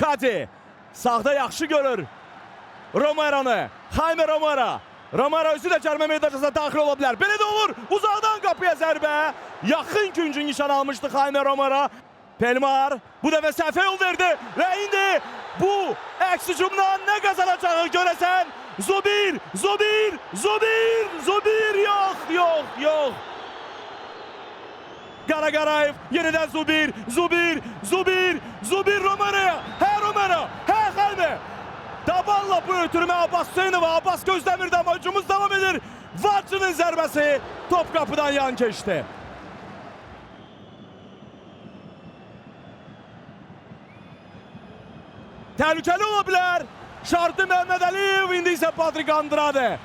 Kadi. Sağda yaxşı görür. Romero'nu. Jaime Romero. Romero özü də cərmə meydançasına daxil ola bilər. Belə də olur. Uzaqdan qapıya zərbə. Yaxın küncü nişan almışdı Jaime Romero. Pelmar bu dəfə səhvə yol verdi və indi bu əks hücumdan nə qazanacağı görəsən. Zobir, Zobir, Zobir, Zobir yox, yox. Qara Qarayev yenidən Zubir, Zubir, Zubir, Zubir Romero'ya. Hə Romero, hə Xalme. Daballa bu ötürmə Abbas Hüseynova, Abbas Gözdemir'də ama hücumumuz devam edir. Varçı'nın zərbəsi top kapıdan yan keçdi. Təhlükəli ola bilər. Şartı Mehmet Aliyev, indi isə Patrick Andrade.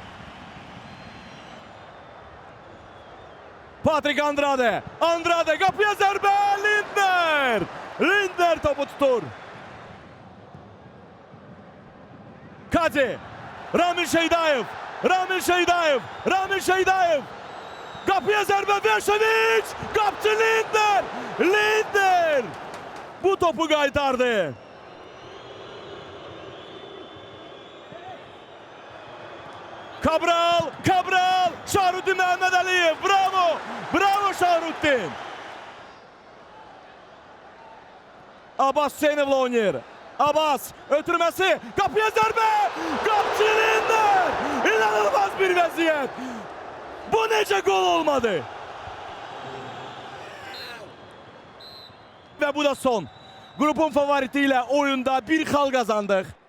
Patrick Andrade. Andrade kapıya zərbə. Lindner. Lindner topu tutur. Kadi. Ramil Şeydayev. Ramil Şeydayev. Ramil Şeydayev. Kapıya zərbə Verşeviç. Kapçı Lindner. Lindner. Bu topu qaytardı. Cabral, Cabral, Şahruddin Mehmet Aliyev. Bravo, bravo Şahruddin. Abbas Hüseynev'le oynuyor. Abbas ötürmesi, kapıya zərbe, Kapçı Lindner. İnanılmaz bir vəziyyət. Bu necə gol olmadı? Və bu da son. Qrupun favoriti ilə oyunda bir xal qazandıq.